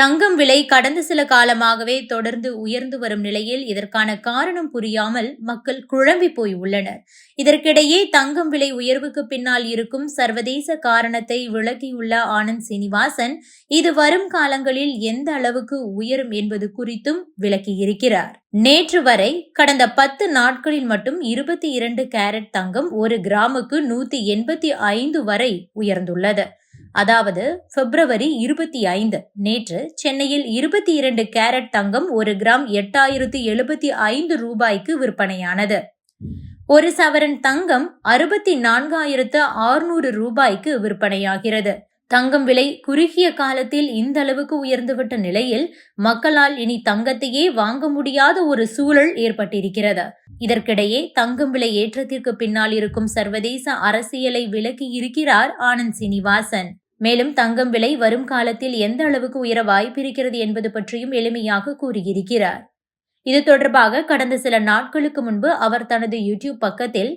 தங்கம் விலை கடந்த சில காலமாகவே தொடர்ந்து உயர்ந்து வரும் நிலையில் இதற்கான காரணம் புரியாமல் மக்கள் குழம்பி போய் உள்ளனர். இதற்கிடையே தங்கம் விலை உயர்வுக்கு பின்னால் இருக்கும் சர்வதேச காரணத்தை விளக்கியுள்ள ஆனந்த் சீனிவாசன் இது வரும் காலங்களில் எந்த அளவுக்கு உயரும் என்பது குறித்தும் விளக்கியிருக்கிறார். நேற்று வரை கடந்த பத்து நாட்களில் மட்டும் இருபத்தி இரண்டு கேரட் தங்கம் ஒரு கிராமுக்கு நூத்தி எண்பத்தி ஐந்து வரை உயர்ந்துள்ளது. அதாவது பிப்ரவரி இருபத்தி ஐந்து நேற்று சென்னையில் இருபத்தி இரண்டு கேரட் தங்கம் ஒரு கிராம் எட்டாயிரத்து எழுபத்தி ஐந்து ரூபாய்க்கு விற்பனையானது. ஒரு சவரன் தங்கம் அறுபத்தி நான்காயிரத்து ஆறுநூறு ரூபாய்க்கு விற்பனையாகிறது. தங்கம் விலை குறுகிய காலத்தில் இந்த அளவுக்கு உயர்ந்துவிட்ட நிலையில் மக்களால் இனி தங்கத்தையே வாங்க முடியாத ஒரு சூழல் ஏற்பட்டிருக்கிறது. இதற்கிடையே தங்கம் விலை ஏற்றத்திற்கு பின்னால் இருக்கும் சர்வதேச அரசியலை விலக்கி இருக்கிறார் ஆனந்த் சீனிவாசன். மேலும் தங்கம் விலை வரும் காலத்தில் எந்த அளவுக்கு உயர வாய்ப்பிருக்கிறது என்பது பற்றியும் எளிமையாக கூறியிருக்கிறார். இது தொடர்பாக கடந்த சில நாட்களுக்கு முன்பு அவர் தனது யூடியூப் பக்கத்தில்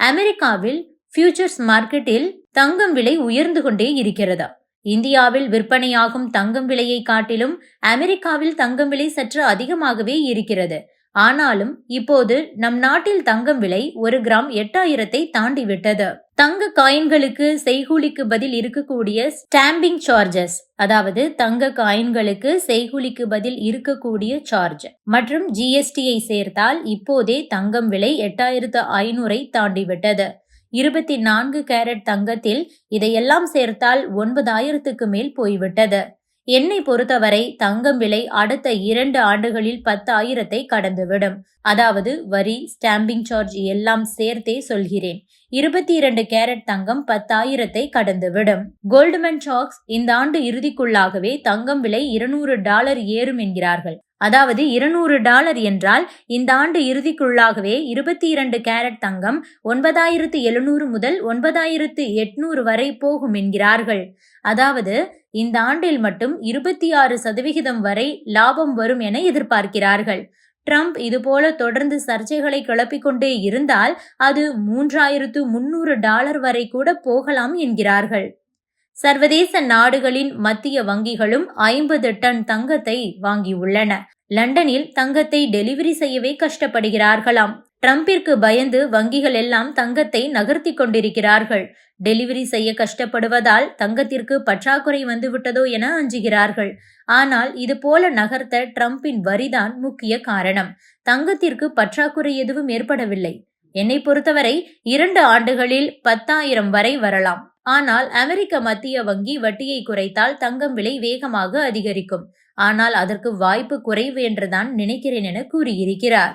அமெரிக்காவில் ஃபியூச்சர்ஸ் மார்க்கெட்டில் தங்கம் விலை உயர்ந்து கொண்டே இருக்கிறதா இந்தியாவில் விற்பனையாகும் தங்கம் விலையை காட்டிலும் அமெரிக்காவில் தங்கம் விலை சற்று அதிகமாகவே இருக்கிறது. ஆனாலும் இப்போது நம் நாட்டில் தங்கம் விலை ஒரு கிராம் எட்டாயிரத்தை தாண்டி விட்டது தங்க காயின்களுக்கு செய்கூலிக்கு பதில் இருக்கக்கூடிய ஸ்டாம்பிங் சார்ஜஸ் அதாவது தங்க காயின்களுக்கு செய்கூலிக்கு பதில் இருக்கக்கூடிய சார்ஜ் மற்றும் ஜிஎஸ்டியை சேர்த்தால் இப்போதே தங்கம் விலை எட்டாயிரத்து ஐநூறை தாண்டி விட்டது இருபத்தி நான்கு கேரட் தங்கத்தில் இதையெல்லாம் சேர்த்தால் ஒன்பதாயிரத்துக்கு மேல் போய்விட்டது. என்னை பொறுத்தவரை தங்கம் விலை அடுத்த இரண்டு ஆண்டுகளில் பத்தாயிரத்தை கடந்துவிடும். அதாவது வரி ஸ்டாம்பிங் சார்ஜ் எல்லாம் சேர்த்தே சொல்கிறேன். இருபத்தி இரண்டு கேரட் தங்கம் பத்தாயிரத்தை கடந்துவிடும். கோல்டுமன் சாக்ஸ் இந்த ஆண்டு இறுதிக்குள்ளாகவே தங்கம் விலை இருநூறு டாலர் ஏறும் என்கிறார்கள். அதாவது இருநூறு டாலர் என்றால் இந்த ஆண்டு இறுதிக்குள்ளாகவே இருபத்தி இரண்டு கேரட் தங்கம் ஒன்பதாயிரத்து எழுநூறு முதல் ஒன்பதாயிரத்து எட்நூறு வரை போகும் என்கிறார்கள். அதாவது இந்த ஆண்டில் மட்டும் இருபத்தி ஆறு சதவிகிதம் வரை லாபம் வரும் என எதிர்பார்க்கிறார்கள். ட்ரம்ப் இதுபோல தொடர்ந்து சர்ச்சைகளை கிளப்பிக்கொண்டே இருந்தால் அது மூன்றாயிரத்து முன்னூறு டாலர் வரை கூட போகலாம் என்கிறார்கள். சர்வதேச நாடுகளின் மத்திய வங்கிகளும் ஐம்பது டன் தங்கத்தை வாங்கியுள்ளன. லண்டனில் தங்கத்தை டெலிவரி செய்யவே கஷ்டப்படுகிறார்களாம். ட்ரம்பிற்கு பயந்து வங்கிகள் எல்லாம் தங்கத்தை நகர்த்தி கொண்டிருக்கிறார்கள். டெலிவரி செய்ய கஷ்டப்படுவதால் தங்கத்திற்கு பற்றாக்குறை வந்துவிட்டதோ என அஞ்சுகிறார்கள். ஆனால் இது போல நகர்த்த ட்ரம்பின் வரிதான் முக்கிய காரணம். தங்கத்திற்கு பற்றாக்குறை எதுவும் ஏற்படவில்லை. என்னை பொறுத்தவரை இரண்டு ஆண்டுகளில் பத்தாயிரம் வரை வரலாம். ஆனால் அமெரிக்க மத்திய வங்கி வட்டியை குறைத்தால் தங்கம் விலை வேகமாக அதிகரிக்கும். ஆனால் அதற்கு வாய்ப்பு குறைவு என்றுதான் நினைக்கிறேன் என கூறியிருக்கிறார்.